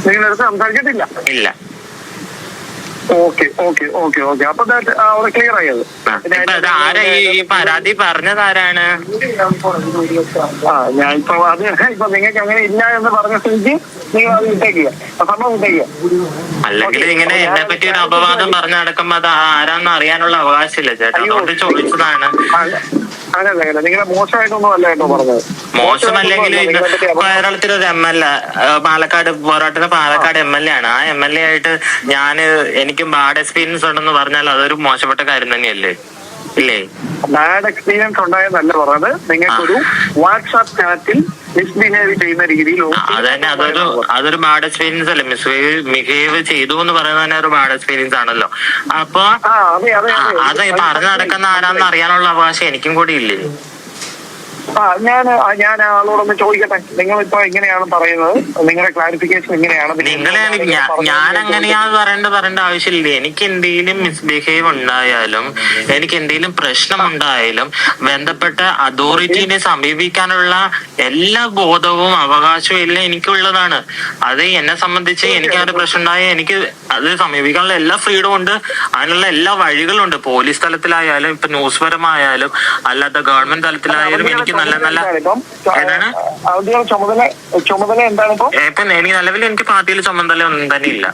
നിങ്ങളടുത്ത് സംസാരിച്ചിട്ടില്ല? ഇല്ല. Okay okay okay okay. അപ്പൊ that, ആ, അവിടെ ക്ലിയർ ആയത് ആ, ഇപ്പൊ അത് ആരാ ഈ പരാതി പറഞ്ഞത് ആരാണ് ആ ഞാൻ ഇപ്പൊ അത് ഇപ്പൊ നിങ്ങൾക്ക് അങ്ങനെ ഇല്ല എന്ന് പറഞ്ഞ സ്ഥിതിക്ക് നിങ്ങൾ അത് വിട്ടേക്കുക ആ സംഭവം വിട്ടേക്കുക അല്ലെങ്കിൽ ഇങ്ങനെ എന്നെ പറ്റി ഒരു അപവാദം പറഞ്ഞു നടക്കുമ്പോ അത് ആരാന്ന് അറിയാനുള്ള അവകാശമില്ല ചേട്ടാ. അതുകൊണ്ട് ചോദിച്ചതാണ്. അങ്ങനല്ല അങ്ങനെ നിങ്ങളെ മോശമായിട്ടൊന്നും അല്ല കേട്ടോ പറഞ്ഞത്. മോശമല്ലെങ്കിൽ കേരളത്തിലൊരു എം എൽ എ പാലക്കാട് പോരാട്ടത്തിന് പാലക്കാട് എം എൽ എ ആണ്. ആ എം എൽ എ ആയിട്ട് ഞാൻ എനിക്കും ബാഡ് എക്സ്പീരിയൻസ് ഉണ്ടെന്ന് പറഞ്ഞാൽ അതൊരു മോശപ്പെട്ട കാര്യം തന്നെയല്ലേ? ഇല്ലേ? ബാഡ് എക്സ്പീരിയൻസ് ഉണ്ടായെന്നല്ല പറഞ്ഞത് നിങ്ങൾക്കൊരു വാട്സാപ്പ് ചാറ്റിൽ മിസ്ബിഹേവ് ചെയ്യുന്ന രീതിയിൽ ആ, അത് അതൊരു അതൊരു ബാഡ് എക്സ്പീരിയൻസ് അല്ലേ? മിസ്ബിഹേവ് മിഹേവ് ചെയ്തു എന്ന് പറയുന്നത് തന്നെ ഒരു ബാഡ് എക്സ്പീരിയൻസ് ആണല്ലോ. അപ്പൊ അത് പറഞ്ഞു നടക്കുന്ന ആരാന്ന് അറിയാനുള്ള അവകാശം എനിക്കും കൂടി ഇല്ലേ? ആ ഞാൻ ഞാൻ ആളോടൊന്ന് ചോദിക്കട്ടെ. നിങ്ങൾ ഇപ്പൊ എങ്ങനെയാണ് പറയുന്നത്? നിങ്ങളുടെ ക്ലാരിഫിക്കേഷൻ എങ്ങനെയാണ്? ഞാൻ എന്ന് അങ്ങനെയാന്ന് പറയേണ്ട പറയേണ്ട ആവശ്യമില്ല. എനിക്ക് എന്തെങ്കിലും മിസ്ബിഹേവ് ഉണ്ടായാലും എനിക്ക് എന്തെങ്കിലും പ്രശ്നം ഉണ്ടായാലും ബന്ധപ്പെട്ട അതോറിറ്റിനെ സമീപിക്കാനുള്ള എല്ലാ ബോധവും അവകാശവും എല്ലാം എനിക്കുള്ളതാണ്. അത് എന്നെ സംബന്ധിച്ച് എനിക്ക് ആ ഒരു പ്രശ്നം ഉണ്ടായാൽ എനിക്ക് അത് സമീപിക്കാനുള്ള എല്ലാ ഫ്രീഡം ഉണ്ട്. അതിനുള്ള എല്ലാ വഴികളുണ്ട്. പോലീസ് തലത്തിലായാലും ഇപ്പൊ ന്യൂസ് പരമായാലും അല്ലാത്ത ഗവൺമെന്റ് തലത്തിലായാലും എനിക്ക് നല്ല നല്ല ഏതാണ്? ചുമതല ചുമതല എന്താണ് ഇപ്പൊ എനിക്ക് നിലവിൽ എനിക്ക് പാർട്ടിയിൽ ചുമതല ഒന്നും തന്നെ ഇല്ല